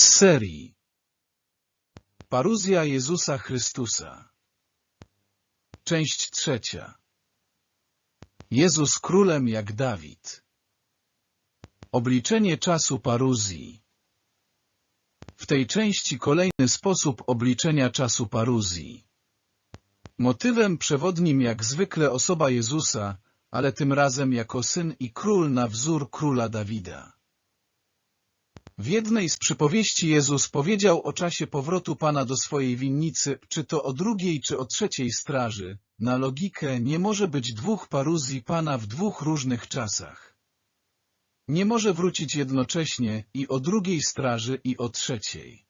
Z serii. Paruzja Jezusa Chrystusa. Część trzecia. Jezus królem jak Dawid. Obliczenie czasu paruzji. W tej części kolejny sposób obliczenia czasu paruzji. Motywem przewodnim jak zwykle osoba Jezusa, ale tym razem jako syn i król na wzór króla Dawida. W jednej z przypowieści Jezus powiedział o czasie powrotu Pana do swojej winnicy, czy to o drugiej, czy o trzeciej straży. Na logikę nie może być dwóch paruzji Pana w dwóch różnych czasach. Nie może wrócić jednocześnie i o drugiej straży, i o trzeciej.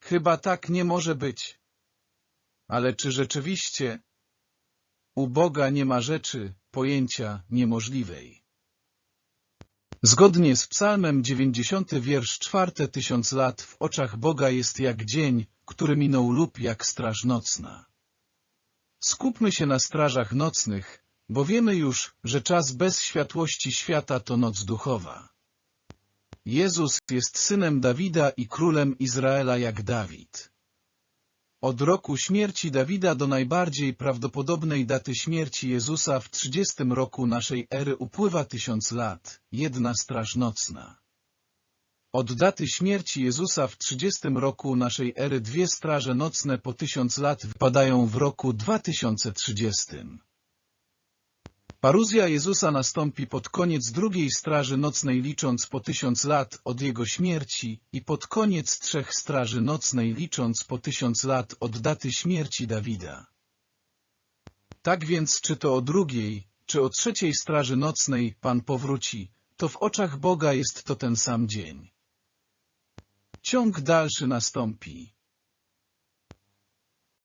Chyba tak nie może być. Ale czy rzeczywiście u Boga nie ma rzeczy, pojęcia niemożliwej? Zgodnie z psalmem 90 wiersz czwarte tysiąc lat w oczach Boga jest jak dzień, który minął lub jak straż nocna. Skupmy się na strażach nocnych, bo wiemy już, że czas bez światłości świata to noc duchowa. Jezus jest synem Dawida i królem Izraela jak Dawid. Od roku śmierci Dawida do najbardziej prawdopodobnej daty śmierci Jezusa w 30 roku naszej ery upływa tysiąc lat, jedna straż nocna. Od daty śmierci Jezusa w 30 roku naszej ery dwie straże nocne po tysiąc lat wpadają w roku 2030. Paruzja Jezusa nastąpi pod koniec drugiej straży nocnej licząc po tysiąc lat od Jego śmierci i pod koniec trzech straży nocnej licząc po tysiąc lat od daty śmierci Dawida. Tak więc czy to o drugiej, czy o trzeciej straży nocnej Pan powróci, to w oczach Boga jest to ten sam dzień. Ciąg dalszy nastąpi.